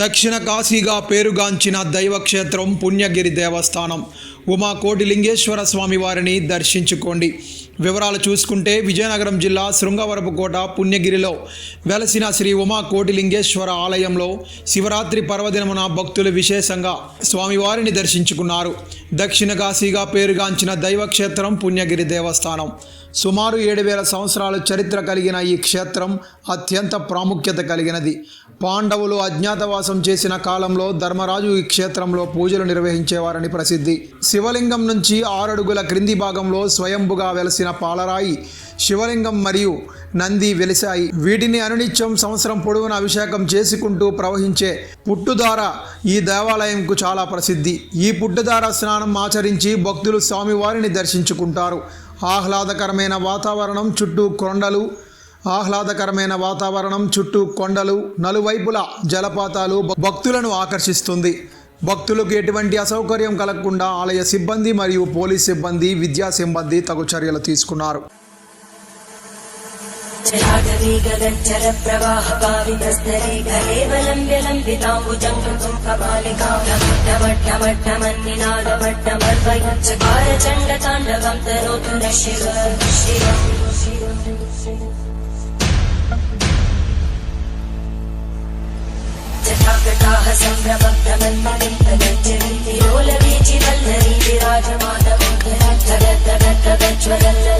దక్షిణ కాశీగా పేరుగాంచిన దైవక్షేత్రం పుణ్యగిరి దేవస్థానం. ఉమా కోటిలింగేశ్వర స్వామి వారిని దర్శించుకోండి. వివరాలు చూసుకుంటే విజయనగరం జిల్లా శృంగవరపుకోట పుణ్యగిరిలో వెలసిన శ్రీ ఉమా కోటిలింగేశ్వర ఆలయంలో శివరాత్రి పర్వదినమున భక్తులు విశేషంగా స్వామివారిని దర్శించుకున్నారు. దక్షిణ కాశీగా పేరుగాంచిన దైవక్షేత్రం పుణ్యగిరి దేవస్థానం. సుమారు ఏడు వేల సంవత్సరాల చరిత్ర కలిగిన ఈ క్షేత్రం అత్యంత ప్రాముఖ్యత కలిగినది. పాండవులు అజ్ఞాతవాసం చేసిన కాలంలో ధర్మరాజు ఈ క్షేత్రంలో పూజలు నిర్వహించేవారని ప్రసిద్ధి. శివలింగం నుంచి ఆరడుగుల క్రింది భాగంలో స్వయంభుగా వెలసిన పాలరాయి శివలింగం మరియు నంది వెలిశాయి. వీటిని అనునిత్యం సంవత్సరం పొడవున అభిషేకం చేసుకుంటూ ప్రవహించే పుట్టుదార ఈ దేవాలయంకు చాలా ప్రసిద్ధి. ఈ పుట్టుదార స్నానం ఆచరించి భక్తులు స్వామివారిని దర్శించుకుంటారు. ఆహ్లాదకరమైన వాతావరణం చుట్టూ కొండలు ఆహ్లాదకరమైన వాతావరణం చుట్టూ కొండలు నలువైపులా జలపాతాలు భక్తులను ఆకర్షిస్తుంది. భక్తులకు ఎటువంటి అసౌకర్యం కలగకుండా ఆలయ సిబ్బంది మరియు పోలీస్ సిబ్బంది విద్యా సిబ్బంది తగు చర్యలు తీసుకున్నారు. സാഹസംഭ്രമഗ്നമെന്മണിന്ദ ലജ്ജവിന്തിരോല വീചി നല്ല രീതി രാജമാതമുണ്ട് തകത്തകത്തകജ്വലല്ല